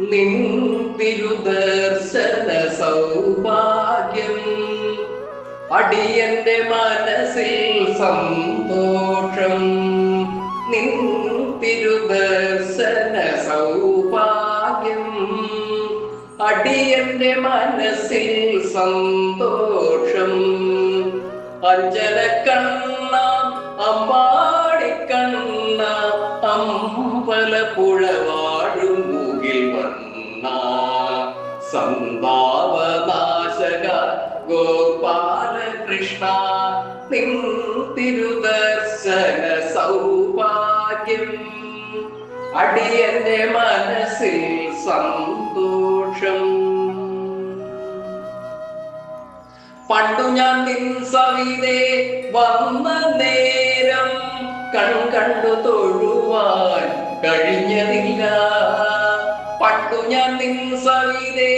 നിൻ തിരുദർശന സൗഭാഗ്യം. അടിയന്റെ മനസ്സിൽ സന്തോഷം. നിൻ തിരുദർശന സൗഭാഗ്യം. അടിയന്റെ മനസ്സിൽ സന്തോഷം. അഞ്ചല കണ്ണ അമ്പാടി സന്താപനാശക ഗോപാലകൃഷ്ണ നിൻ തിരുദർശന സൗഭാഗ്യം. അടിയന്റെ മനസ്സിൽ സന്തോഷം. പണ്ടു ഞാൻ നിൻ സവിതേ വന്ന നേരം കൺ കണ്ടു തൊഴുവാൻ കഴിഞ്ഞതില്ല. പണ്ടു ഞാൻ നിൻ സവിതേ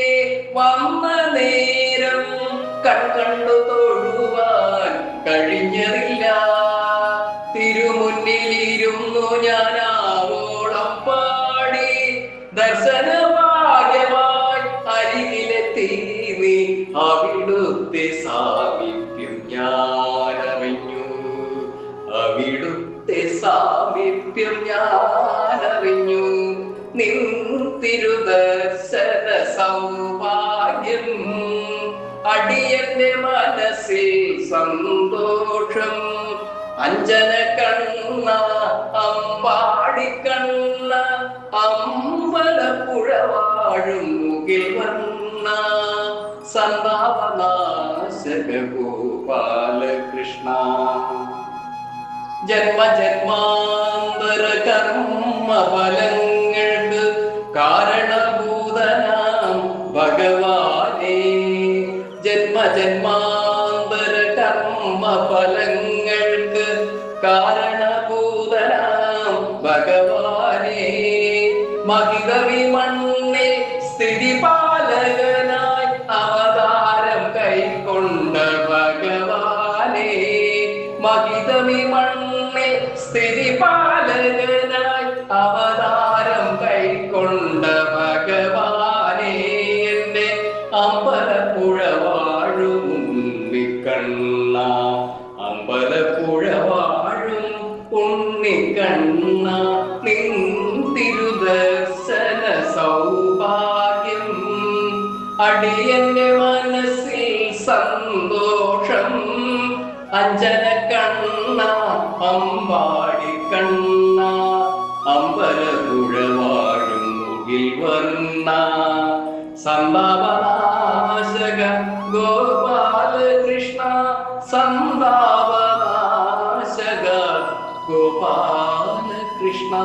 വന്ന നേരം കൺ കണ്ടു തൊഴുവാൻ കഴിഞ്ഞതില്ല തിരുമുന്നിലിരുന്നു ഞാൻ ആവോളം പാടി ദർശനഭാഗ്യമായി അരികിലെത്തി നീ അവിടുത്തെ സാമീപ്യം ഞാനറിഞ്ഞു. അവിടുത്തെ സാമീപ്യം ഞാനറിഞ്ഞു. നിൻ തിരുദർശന സൗഭാഗ്യം അടിയന്റെ മനസ്സിൽ സന്തോഷം. അഞ്ജന കണ്ണ അമ്പാടി കണ്ണ അമ്പലപ്പുഴ വാഴും മുകിൽ വന്ന. സന്താപനാശക ഗോപാലകൃഷ്ണ ജന്മ ജന്മാന്തര കർമ്മ ഫലങ്ങൾക്ക് കാരണഭൂതനാം ഭഗവാനെ. ജന്മ കർമ്മ ഫലങ്ങൾക്ക് കാരണഭൂതനാം ഭഗവാനെ. മഹിതവി മണ്ണിൽ സ്ഥിതി പാലകനായി അവതാരം കൈക്കൊണ്ട ഭഗവാനെ. മഹിതവി മണ്ണിൽ സ്ഥിതി പാലകനായി അവതാരം അമ്പലപ്പുഴ വാഴും ഉണ്ണിക്കണ്ണ അമ്പല വാഴും ഉണ്ണിക്കണ്ണ നിൻ സൗഭാഗ്യം. അടിയന്റെ മനസ്സിൽ സന്തോഷം അഞ്ജന കണ്ണ അമ്പാടി കണ്ണ. അമ്പല വാഴും മുകിൽ വർണ जग गोपाल कृष्ण सन्दावनाशग गोपाल कृष्ण